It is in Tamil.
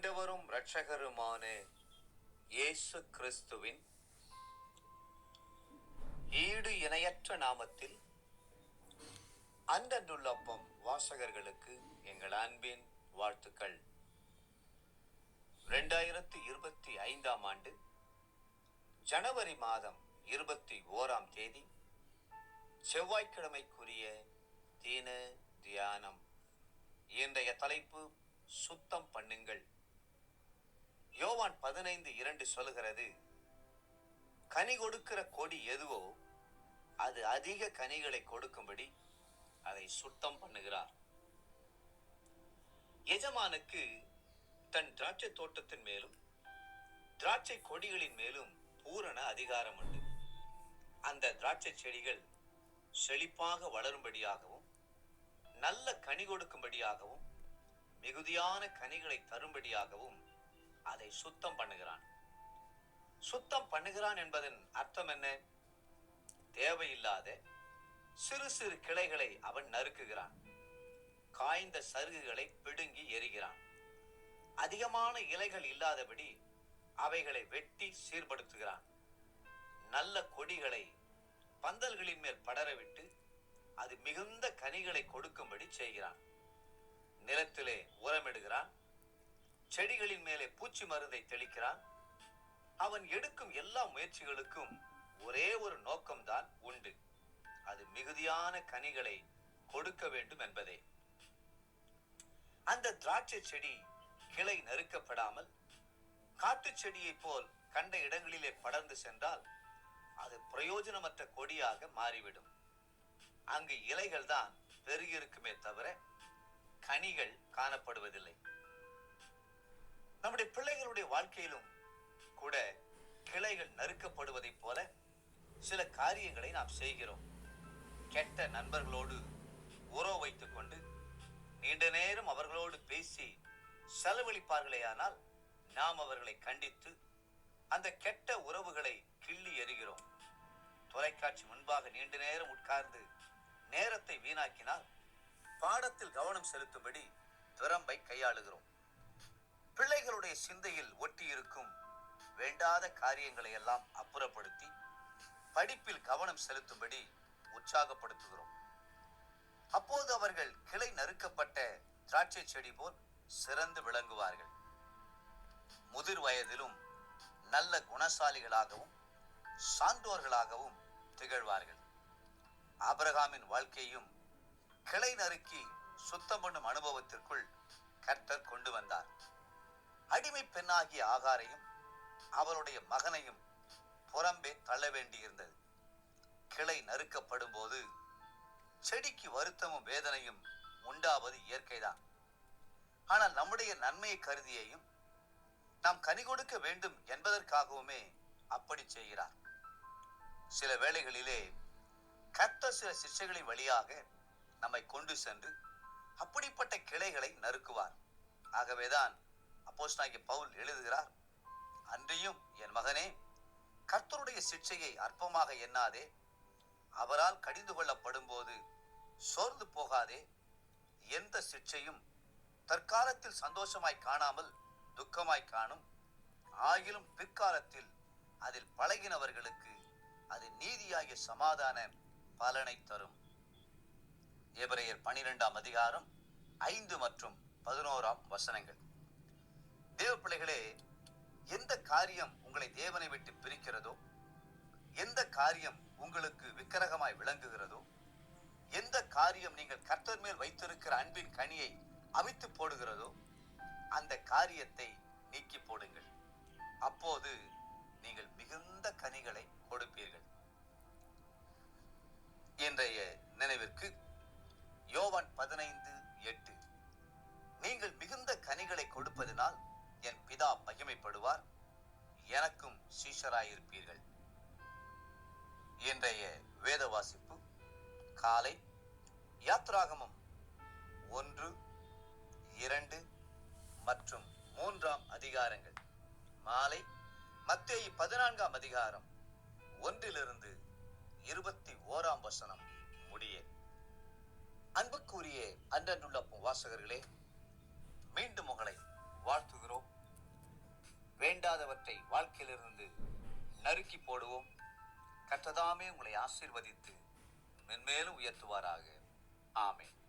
ஆண்டவரும் இரட்சகருமான இயேசு கிறிஸ்துவின் ஈடு இணையற்ற நாமத்தில் அன்றன்றுள்ளப்பம் வாசகர்களுக்கு எங்கள் அன்பின் வாழ்த்துக்கள். ரெண்டாயிரத்தி இருபத்தி ஐந்தாம் ஆண்டு ஜனவரி மாதம் இருபத்தி ஓராம் தேதி செவ்வாய்க்கிழமைக்குரிய தீன தியானம். இன்றைய தலைப்பு சுத்தம் பண்ணுங்கள். யோவான் பதினைந்து இரண்டு சொல்லுகிறது கனி கொடுக்கிற கொடி எதுவோ அது அதிக கனிகளை கொடுக்கும்படி அதை சுத்தம் பண்ணுகிறார். எஜமானுக்கு தன் திராட்சை தோட்டத்தின் மேலும் திராட்சை கொடிகளின் மேலும் பூரண அதிகாரம் உண்டு. அந்த திராட்சை செடிகள் செழிப்பாக வளரும்படியாகவும் நல்ல கனி கொடுக்கும்படியாகவும் மிகுதியான கனிகளை தரும்படியாகவும் அதை சுத்தம் பண்ணுகிறான். சுத்தம் பண்ணுகிறான் என்பதன் அர்த்தம் என்ன? தேவையில்லாத சிறு சிறு கிளைகளை அவன் நறுக்குகிறான். காய்ந்த சருகுகளை பிடுங்கி எரிகிறான். அதிகமான இலைகள் இல்லாதபடி அவைகளை வெட்டி சீர்படுத்துகிறான். நல்ல கொடிகளை பந்தல்களின் மேல் படரவிட்டு அது மிகுந்த கனிகளை கொடுக்கும்படி செய்கிறான். நிலத்திலே உரமிடுகிறான். செடிகளின் மேலே பூச்சி மருந்தை தெளிக்கிறான். அவன் எடுக்கும் எல்லா முயற்சிகளுக்கும் ஒரே ஒரு நோக்கம்தான் உண்டு. அது மிகுதியான கனிகளை கொடுக்க வேண்டும் என்பதே. அந்த திராட்சை செடி கிளை நறுக்கப்படாமல் காட்டு செடியைப் போல் கண்ட இடங்களிலே படர்ந்து சென்றால் அது பிரயோஜனமற்ற கொடியாக மாறிவிடும். அங்கு இலைகள் தான் பெருகிருக்குமே தவிர கனிகள் காணப்படுவதில்லை. நம்முடைய பிள்ளைகளுடைய வாழ்க்கையிலும் கூட கிளைகள் நறுக்கப்படுவதைப் போல சில காரியங்களை நாம் செய்கிறோம். கெட்ட நண்பர்களோடு உறவு வைத்துக் கொண்டு நீண்ட நேரம் அவர்களோடு பேசி செலவழிப்பார்களேயானால் நாம் அவர்களை கண்டித்து அந்த கெட்ட உறவுகளை கிள்ளி எறிகிறோம். தொலைக்காட்சி முன்பாக நீண்ட நேரம் உட்கார்ந்து நேரத்தை வீணாக்கினால் பாடத்தில் கவனம் செலுத்தும்படி திறம்பை கையாளுகிறோம். பிள்ளைகளுடைய சிந்தையில் ஒட்டியிருக்கும் வேண்டாத காரியங்களை எல்லாம் அப்புறப்படுத்தி படிப்பில் கவனம் செலுத்தும்படி உற்சாகப்படுத்துகிறோம். அப்போது அவர்கள் கிளை நறுக்கப்பட்ட திராட்சை செடி போல் சிறந்து விளங்குவார்கள். முதிர் வயதிலும் நல்ல குணசாலிகளாகவும் சான்றோர்களாகவும் திகழ்வார்கள். ஆபிரகாமின் வாழ்க்கையும் கிளை நறுக்கி சுத்தம் பண்ணும் அனுபவத்திற்குள் கர்த்தர் கொண்டு வந்தார். அடிமை பெண்ணாகிய ஆகாரையும் அவளுடைய மகனையும் புறம்பே தள்ள வேண்டியிருந்தது. கிளை நறுக்கப்படும் போது செடிக்கு வருத்தமும் வேதனையும் உண்டாவது இயற்கைதான். ஆனால் நம்முடைய நன்மையை கருதியையும் நாம் கனி கொடுக்க வேண்டும் என்பதற்காகவுமே அப்படி செய்கிறார். சில வேளைகளிலே கத்த சில சிஷ்டைகளின் வழியாக நம்மை கொண்டு சென்று அப்படிப்பட்ட கிளைகளை நறுக்குவார். ஆகவேதான் அப்போஸ்தலனாகிய பவுல் எழுதுகிறார் அன்றியும் என் மகனே கர்த்தருடைய சிக்ஷையை அற்பமாக எண்ணாதே. அவரால் கடிந்து கொள்ளப்படும் போது சோர்ந்து போகாதே. எந்த சிக்ஷையும் தற்காலத்தில் சந்தோஷமாய் காணாமல் துக்கமாய் காணும். ஆகிலும் பிற்காலத்தில் அதில் பழகினவர்களுக்கு அது நீதியாகிய சமாதான பலனை தரும். எபிரேயர் பனிரெண்டாம் அதிகாரம் ஐந்து மற்றும் பதினோராம் வசனங்கள். தேவ பிள்ளைகளே எந்த காரியம் உங்களை தேவனை விட்டு பிரிக்கிறதோ எந்த காரியம் உங்களுக்கு விக்கிரகமாய் விளங்குகிறதோ எந்த காரியம் நீங்கள் கர்த்தர் மேல் வைத்திருக்கிற அன்பின் கனியை அவித்து போடுகிறதோ அந்த காரியத்தை நீக்கி போடுங்கள். அப்போது நீங்கள் மிகுந்த கனிகளை கொடுப்பீர்கள். இன்றைய நினைவிற்கு சீஷராயிருப்பீர்கள். இன்றைய வேத வாசிப்பு காலை யாத்ராகமம் ஒன்று இரண்டு மற்றும் மூன்றாம் அதிகாரங்கள். மாலை மத்திய பதினான்காம் அதிகாரம் ஒன்றிலிருந்து இருபத்தி ஓராம் வசனம் முடிய. அன்புக்குரிய அன்றன்றுள்ள வாசகர்களே வேண்டாதவற்றை வாழ்க்கையிலிருந்து நறுக்கி போடுவோம். கற்றதாமே உங்களை ஆசீர்வதித்து மென்மேலும் உயர்த்துவாராக. ஆமேன்.